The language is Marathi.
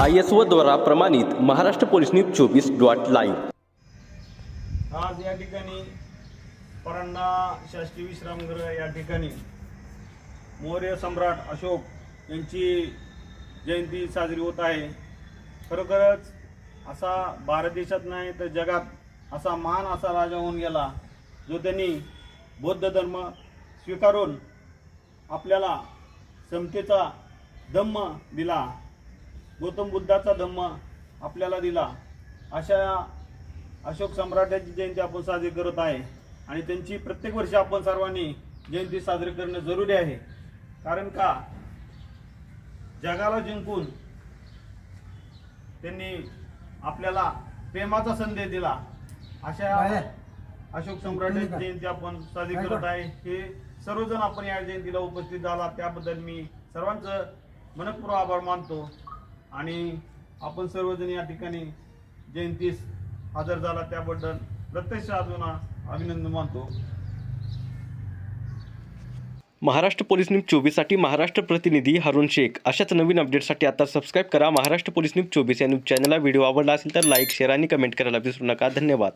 आय एस ओ द्वारा प्रमाणित महाराष्ट्र पोलीस न्यूज चोवीस डॉट लाईव्ह. आज या ठिकाणी परांडा शासकीय विश्रामगृह या ठिकाणी मौर्य सम्राट अशोक यांची जयंती साजरी होत आहे. खरोखरच असा भारत देशात नाही तर जगात असा महान असा राजा होऊन गेला जो त्यांनी बौद्ध धर्म स्वीकारून आपल्याला समतेचा धम्म दिला. गौतम बुद्धाचा धम्म आपल्याला दिला. अशा अशोक सम्राटाची जयंती आपण साजरी करत आहे. आणि त्यांची प्रत्येक वर्षी आपण सर्वांनी जयंती साजरी करणं जरुरी आहे. कारण का? जगाला जिंकून त्यांनी आपल्याला प्रेमाचा संदेश दिला. अशा अशोक सम्राटाची जयंती आपण साजरी करत आहे. हे सर्वजण आपण या जयंतीला उपस्थित झाला. त्याबद्दल मी सर्वांचं मनपूर्वक आभार मानतो. आणि आपण सर्वजण या ठिकाणी जयंतीस हजर झाला त्याबद्दल प्रत्यक्ष अजून अभिनंदन मानतो. महाराष्ट्र पोलीस न्यूज चोवीससाठी महाराष्ट्र प्रतिनिधी हरुण शेख. अशाच नवीन अपडेटसाठी आता सबस्क्राईब करा. महाराष्ट्र पोलीस न्यूज चोवीस या न्यूज चॅनलला व्हिडिओ आवडला असेल तर लाईक शेअर आणि कमेंट करायला विसरू नका. धन्यवाद.